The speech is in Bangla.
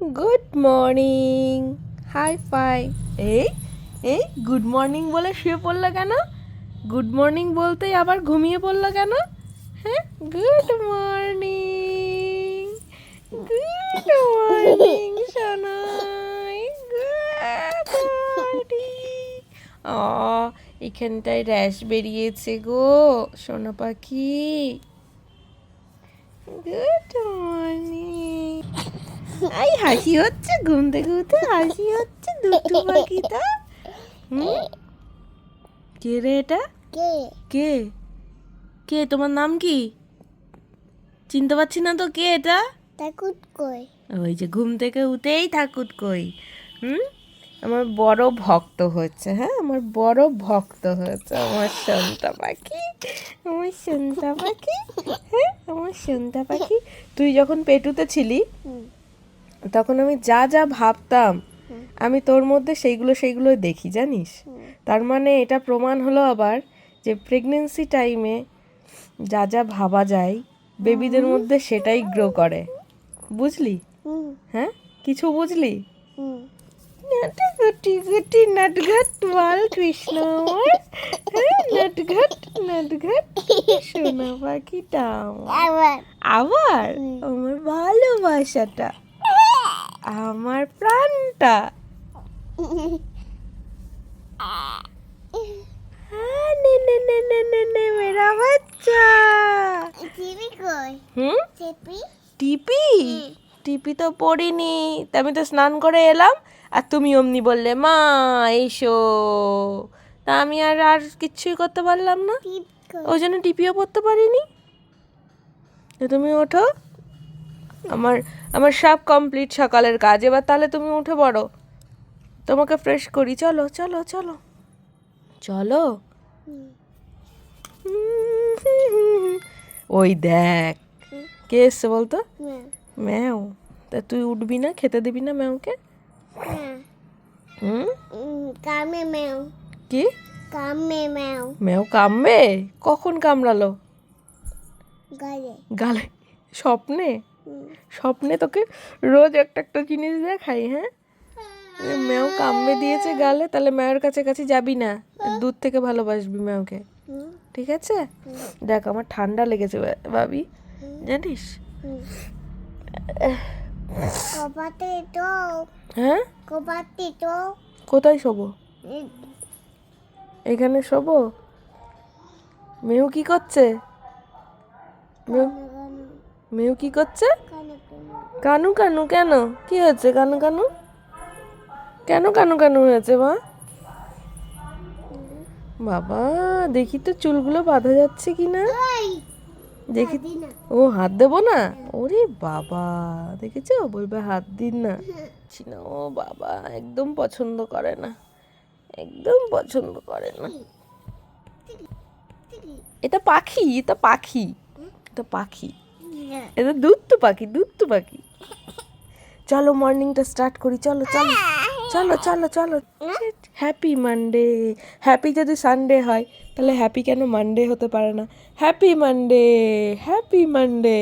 গুড মর্নিং হাই ফাই এই এই গুড মর্নিং বলে শুয়ে পড়ল কেন? গুড মর্নিং বলতেই আবার ঘুমিয়ে পড়ল কেন? হ্যাঁ? গুড মর্নিং গুড মর্নিং সোনাই। গুড মর্নিং ও এখানটায় র্যাশ বেরিয়েছে গো সোনা পাখি। গুড মর্নিং আই হাসি হচ্ছে ঘুম থেকে উঠে হাসি হচ্ছে দুষ্টু পাখিটা। হুম? কে রে এটা? কে? কে? কে তোমার নাম কি? চিনতে পারছি না তো কে এটা? তাকুত কই? ওই যে ঘুম থেকে উঠেই ঠাকুর কই। হুম? আমার বড় ভক্ত হচ্ছে হ্যাঁ? আমার বড় ভক্ত হচ্ছে আমার সন্তা পাখি আমার সন্তা পাখি হ্যাঁ? আমার সন্তা পাখি। তুই যখন পেটুতে ছিলি হুম। তখন আমি যা যা ভাবতাম আমি তোর মধ্যে সেইগুলো সেইগুলো দেখি জানিস? তার মানে এটা প্রমাণ হলো আবার যে প্রেগনেন্সি টাইমে যা যা ভাবা যায় বেবিদের মধ্যে সেটাই গ্রো করে। বুঝলি? হ্যাঁ? কিছু বুঝলি? নটঘট বল কৃষ্ণ হ্যাঁ নটঘট নটঘট সোনা পাখিটা আবার আমার ভালোবাসাটা। আমার প্রাণটা। হ্যাঁ, নে নে নে নে নে নে মেরা বাচ্চা। টিভি কই? হুম? টিপি? টিপি? টিপি তো পড়িনি। আমি তো স্নান করে এলাম আর তুমি অমনি বললে মা এসো। তা আমি আর আর কিচ্ছুই করতে পারলাম না। ওই জন্য টিপিও পড়তে পারিনি। তুমি ওঠো। আমার আমার সব কমপ্লিট সকালের কাজ। এবার তাহলে তুমি উঠে পড়ো। তোমাকে ফ্রেশ করি। চলো চলো চলো। চলো? ওই দেখ। কে এসছে বলতো? ম্যাও। তা তুই উঠবি না? খেতে দিবি না ম্যাওকে? কামে মেও কি? কামে মেও ম্যাও কামবে কখন কামড়ালো? গালে। গালে? স্বপ্নে? স্বপ্নে তোকে রোজ একটা একটা জিনিস দেখাই হ্যাঁ? ম্যাও কামড়ে দিয়েছে গালে তাহলে ম্যাওর কাছে কাছে যাবি না। দূর থেকে ভালোবাসবি ম্যাওকে। ঠিক আছে? দেখ আমার ঠান্ডা লেগেছে ভাবি। জানিস? হ্যাঁ? কোথায় শোবো? এখানে শোবো? মেহু কি করছে? মেহু মেহু কি করছে? কানু কানু কেন? কি হয়েছে? কানু কানু? কেন কানু কানু হয়েছে মা? বাবা দেখি তো চুলগুলো বাঁধা যাচ্ছে কি না? দেখি ও হাত দেবো না? ওরে বাবা দেখেছ? বলবে হাত দিন না, ও বাবা একদম পছন্দ করে না। একদম পছন্দ করে না। এটা পাখি এটা পাখি। এটা পাখি। এটা দুধ পাখি দুধ পাখি। চলো মর্নিংটা স্টার্ট করি, চলো চলো চলো চলো চলো। হ্যাপি মানডে হ্যাপি যদি সানডে হয়, তাহলে হ্যাপি কেন মানডে হতে পারে না? Happy Monday happy Monday